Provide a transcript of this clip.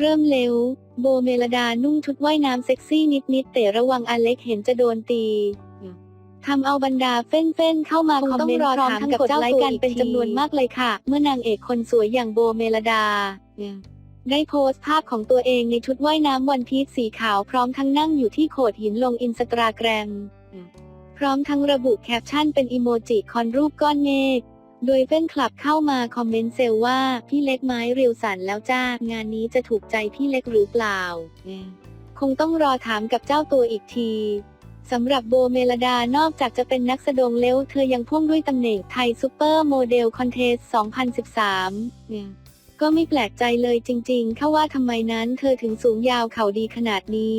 เริ่มเร็ว โบเมลดานุ่งชุดว่ายน้ำเซ็กซี่นิดๆแต่ระวังอเล็กเห็นจะโดนตีทำเอาบรรดาเฟ้นๆเข้ามาคงคอมต้องเมนต์รอพร้อมถามทั้งกับกดเจ้าไลค์ตัวกันอีกเป็นทีจำนวนมากเลยค่ะ เมื่อนางเอกคนสวยอย่างโบเมลดา ได้โพสต์ภาพของตัวเองในชุดว่ายน้ำวันพีชสีขาวพร้อมทั้งนั่งอยู่ที่โขดหินลงอินสตาแกรมอืมพร้อมทั้งระบุแคปชั่นเป็นอีโมจิคอนรูปก้อนเมฆ โดยเพื่อนคลับเข้ามาคอมเมนต์เซลว่า พี่เล็กไม้เรียวสันแล้วจ้างานนี้จะถูกใจพี่เล็กหรือเปล่า คงต้องรอถามกับเจ้าตัวอีกทีสำหรับโบเมลดานอกจากจะเป็นนักแสดงแล้ว เธอยังพ่วงด้วยตำแหน่งไทยซูเปอร์โมเดลคอนเทส 2013 ก็ไม่แปลกใจเลยจริงๆเข้าว่าทำไมนั้นเธอถึงสูงยาวเข่าดีขนาดนี้